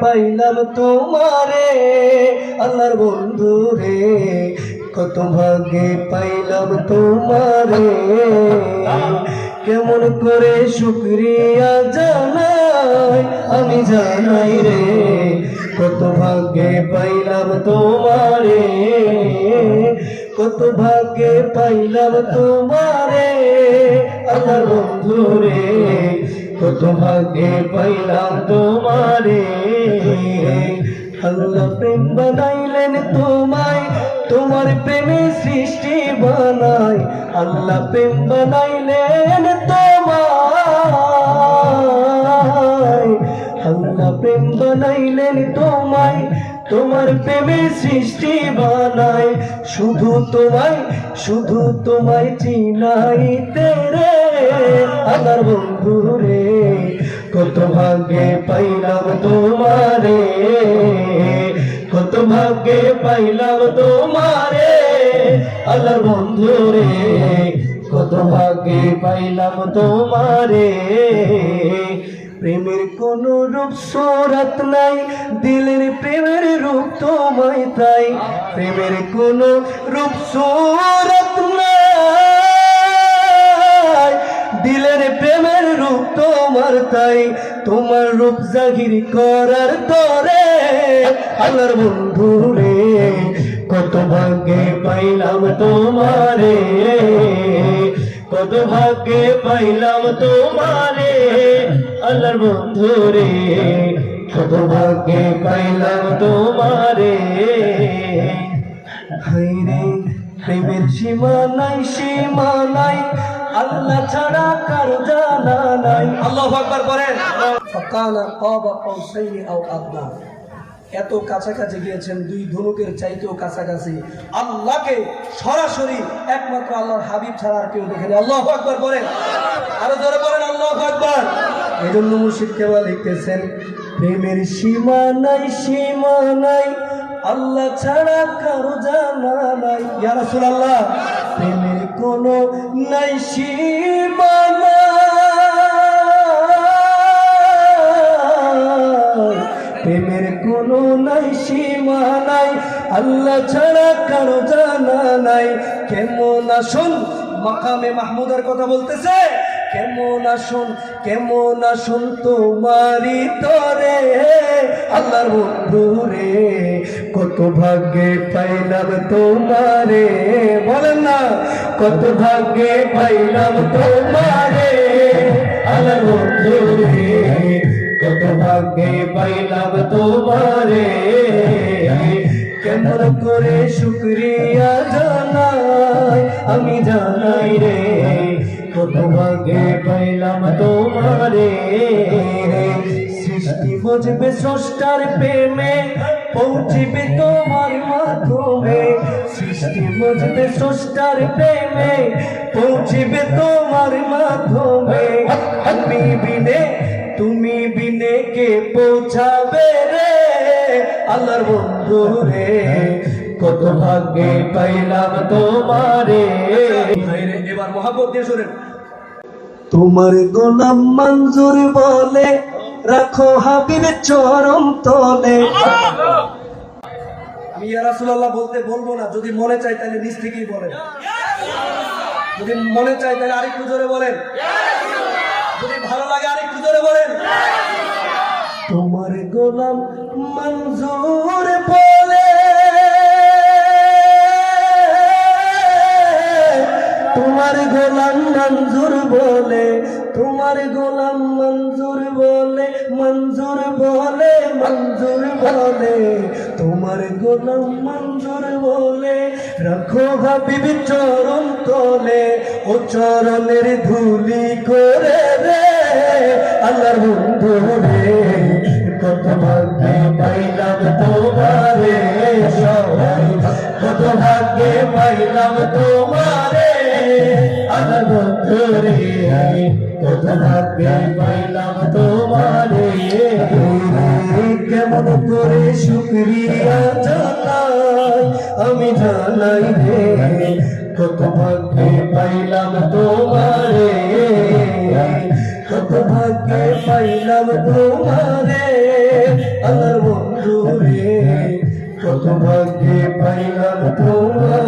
পাইলাম তোমারে, আল্লাহর বন্ধু রে। কত ভাগ্যে পাইলাম তোমারে। কেমন করে শুক্রিয়া জানাই আমি জানাই রে। কত ভাগ্যে পাইলাম তোমারে, কত ভাগ্যে পাইলাম তোমারে, আল্লাহর বন্ধু রে। কত ভাগ্যে পাইলাম তোমারে। আল্লাহ প্রেম তোমায়, তোমার প্রেমে সৃষ্টি বানাই। আল্লাহ প্রেম বানাইলেন তোমায়। আল্লাহ প্রেম বানাইলেন তোমায়, তোমার প্রেমে সৃষ্টি বানাই। শুধু তোমায় শুধু তোমায় চিনাই তেরে আমার বন্ধু রে, কত ভাগ্যে পাইলাম তোমারে, কত ভাগ্যে পাইলাম তোমারে, আল্লাহর বন্ধু রে, কত ভাগ্যে পাইলাম তোমারে। প্রেমের কোন রূপ সরাত নাই, দিলের প্রেমের রূপ তোমায় তাই। প্রেমের কোন রূপ সরাত তোমার তাই, তোমার রূপ জাহির করার তরে। আল্লাহর বন্ধু রে কত ভাগ্যে পাইলাম তোমারে। কত ভাগ্যে পাইলাম তোমারে, আল্লাহর বন্ধু রে কত ভাগ্যে পাইলাম তোমারে। হাইরে প্রেমের সীমা নাই সীমা নাই, আল্লাহ ছাড়া কারও জানা আল্লাহ আকবার করেন ফাকানা কাবা কাউসাইনি আও আদনা। এত কাছাকাছি গিয়েছেন দুই ধনুকের চাইতেও কাছাকাছি। আল্লাহকে সরাসরি একমাত্র আল্লাহর হাবিব ছাড়া আর কেউ দেখেনি। আল্লাহ আকবার বলেন। আরও জোরে বলেন আল্লাহ আকবার। এই জন্য মুর্শিদ কেবল লিখতেছেন প্রেমের সীমা নাই সীমা নাই আল্লাহ ছাড়া কারও জানা নাই। ইয়া রাসূলুল্লাহ প্রেমের কোনো নাই সীমা আল্লাহ ছাড়া কারও জানা নাই। কেমন আসুন? মাকামে মাহমুদের কথা বলতেছে, কেমন আসুন? কেমন আসুন তোমারি তরে? আল্লাহর বন্ধু রে কত ভাগ্যে পাইলাম তোমারে। বলেন না, কত ভাগ্যে পাইলাম তোমারে। আল্লাহর বন্ধু রে কত ভাগ্যে পাইলাম তোমারে। করে শুক্রিয়া জানাই। আমি জানাই রে, কত ভাগ্যে পাইলাম তোমারে। সৃষ্টি বুঝবে স্রষ্টার প্রেমে, পৌঁছিবে তোমার মাধ্যমে। সৃষ্টি বুঝবে স্রষ্টার প্রেমে, পৌঁছিবে তোমার মাধ্যমে। আমি বিনে, তুমি বিনে কে পৌঁছাবে রে। আল্লাহর বন্ধু রে কত ভাগ্যে পাইলাম তোমারে। এবার মহাব্বত দিয়ে শোনেন। তোমার গোলাম মঞ্জুর বলে রাখো হাবিব চরম তলে। আমি ইয়া রাসূলুল্লাহ বলতে বলব না যদি মনে চাই তাহলে নিজ থেকেই বলেন। যদি মনে চাই তাহলে আরেকটু জোরে বলেন। যদি ভালো লাগে আরেকটু জোরে বলেন। তোমার গোলাম মঞ্জুর বলে। তোমার গোলাম মঞ্জুর বলে, তোমার গোলাম মঞ্জুর বলে মঞ্জুর বলে মঞ্জুর বলে। তোমার গোলাম মঞ্জুর বলে, রাখো হাবিব চরণ তলে, ও চরণের ধুলি করে রে। আল্লাহর বন্ধু রে কত ভাগ্যে পাইলাম তোমারে কত ভাগ্যে পাইলাম তোমারে। আল্লাহর বন্ধু রে কত ভাগ্যে পাইলাম তোমারে। কেমন করে শুক্রিয়া জানাই, আমি জানাই রে, কত ভাগ্যে পাইলাম তোমারে। কত ভাগ্যে পাইলাম তোমারে আমার বন্ধু রে কত ভাগ্যে পাইলাম তোমার।